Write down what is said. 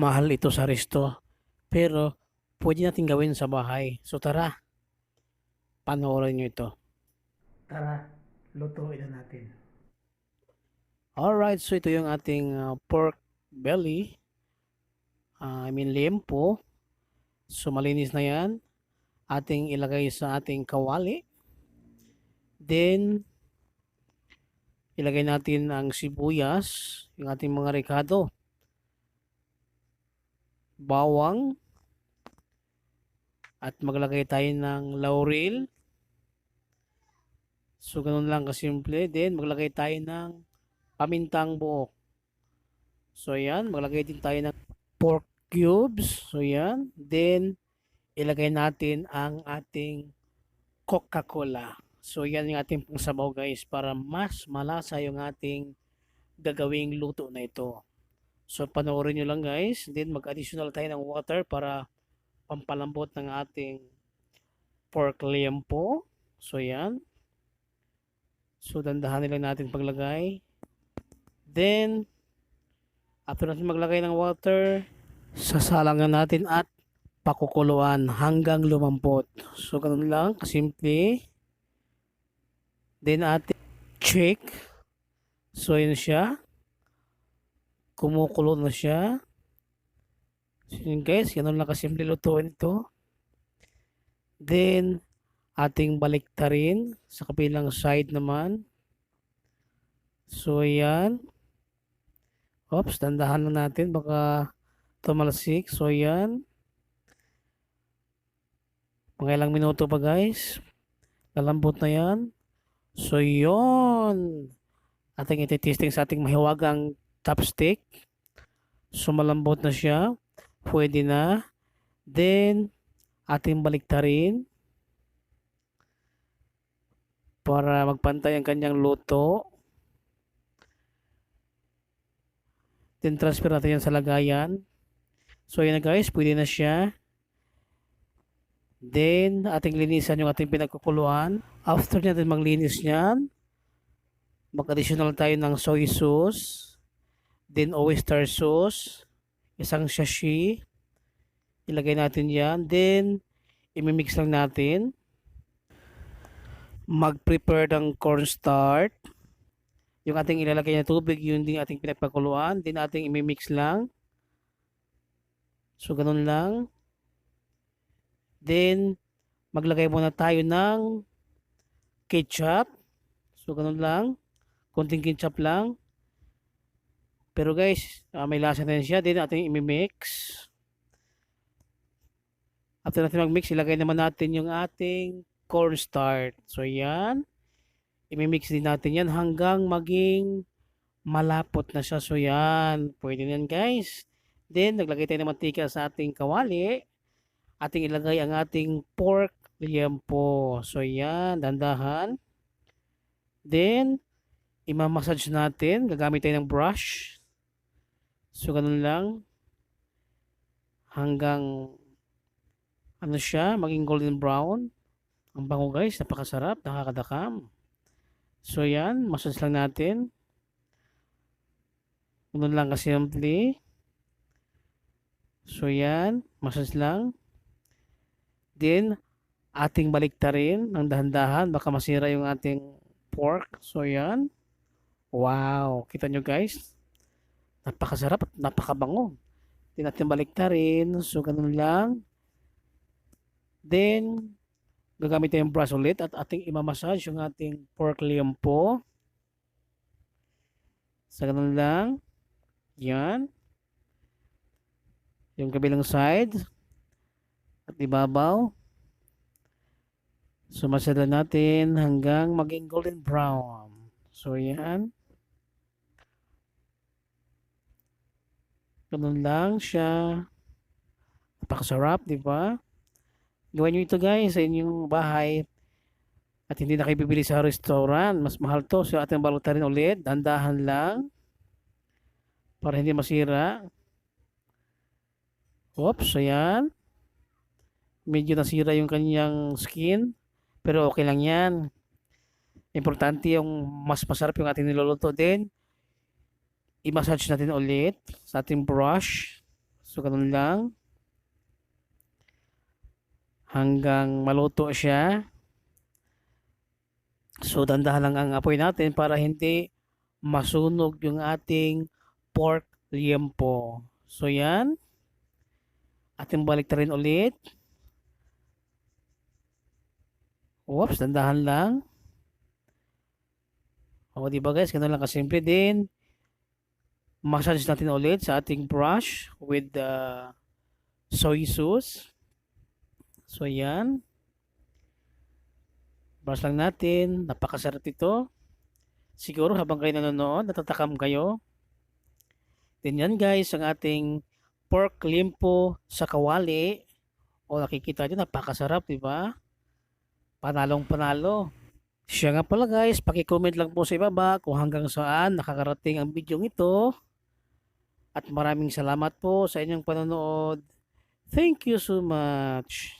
mahal ito sa resto. Pero pwede natin gawin sa bahay. So tara, panoorin nyo ito. Tara, lutuin na natin. Alright, so ito yung ating uh, pork belly. Uh, I mean lempo. So malinis na yan. Ating ilagay sa ating kawali. Then, ilagay natin ang sibuyas, yung ating mga rekado. Bawang. At maglagay tayo ng laurel. So, ganun lang kasimple. Then, maglagay tayo ng pamintang buo. So, yan. Maglagay din tayo ng pork cubes. So, yan. Then, ilagay natin ang ating Coca-Cola. So, yan yung ating pang guys para mas malasa yung ating gagawing luto na ito. So, panoorin nyo lang guys. Then, mag-additional tayo ng water para pampalambot ng ating pork lempo. So, yan. So, dandahan lang natin paglagay. Then, after natin maglagay ng water, sasalangan natin at pakukuluan hanggang lumampot. So, ganun lang, kasimple. Then, ating check. So, yun siya. Kumukulo na siya. So, yun guys, ganun lang kasimple lutuin ito. Then, ating baliktarin sa kabilang side naman. So, yan. Oops, dandahan lang natin. Baka tumalsik. So, yan. Mga ilang minuto pa guys. Lalambot na yan. So, yon Ating iti-testing sa ating mahiwagang chopstick. So, malambot na siya. Pwede na. Then, ating baliktarin. Para magpantay ang kanyang luto. Then, transfer natin yan sa lagayan. So, yun na guys. Pwede na siya. Then, ating linisan yung ating pinagkukuluan. After natin maglinis niyan, mag-additional tayo ng soy sauce, then oyster sauce, isang sashi, ilagay natin yan, then imimix lang natin. Mag-prepare ng cornstarch, yung ating ilalagay na tubig, yun din ating pinagpakuluan, then ating imimix lang. So, ganun lang. Then, maglagay muna tayo ng ketchup. So, ganun lang. Konting ketchup lang. Pero guys, uh, may lasa na siya. Then, ating imimix. After natin mag-mix, ilagay naman natin yung ating cornstarch. So, yan. Imimix din natin yan hanggang maging malapot na siya. So, yan. Pwede na guys. Then, naglagay tayo ng mantika sa ating kawali ating ilagay ang ating pork liempo. So, yan, dandahan. Then, imamassage natin. Gagamit tayo ng brush. So, ganun lang. Hanggang, ano siya, maging golden brown. Ang bango guys, napakasarap, nakakadakam. So, yan, massage lang natin. Ganun lang kasi simply. So, yan, massage lang. Then, ating baliktarin ng dahan-dahan. Baka masira yung ating pork. So, yan. Wow. Kita nyo guys. Napakasarap at napakabango. Then, ating baliktarin. So, ganun lang. Then, gagamit tayong brush ulit at ating imamassage yung ating pork liempo. So, ganun lang. Yan. Yung kabilang side at ibabaw. So, masala natin hanggang maging golden brown. So, yan. Ganun lang siya. Napakasarap, di ba? Gawin nyo ito guys sa inyong bahay. At hindi na kayo bibili sa restaurant. Mas mahal to. So, ating balutarin ulit. Dandahan lang. Para hindi masira. Oops, ayan medyo nasira yung kanyang skin pero okay lang yan importante yung mas masarap yung ating niluluto din i-massage natin ulit sa ating brush So, ganun lang. Hanggang maluto siya. So, dandahan lang ang apoy natin para hindi masunog yung ating pork liempo. So, yan. Ating balik rin ulit. Oops, dandahan lang. O, di ba guys, ganun lang kasimple din. Massage natin ulit sa ating brush with the soy sauce. So, yan. Brush lang natin. Napakasarap ito. Siguro habang kayo nanonood, natatakam kayo. Then yan guys, ang ating pork limpo sa kawali. O nakikita nyo, napakasarap, di ba? Panalong panalo. Siya nga pala guys, paki-comment lang po sa ibaba kung hanggang saan nakakarating ang video ito. At maraming salamat po sa inyong panonood. Thank you so much.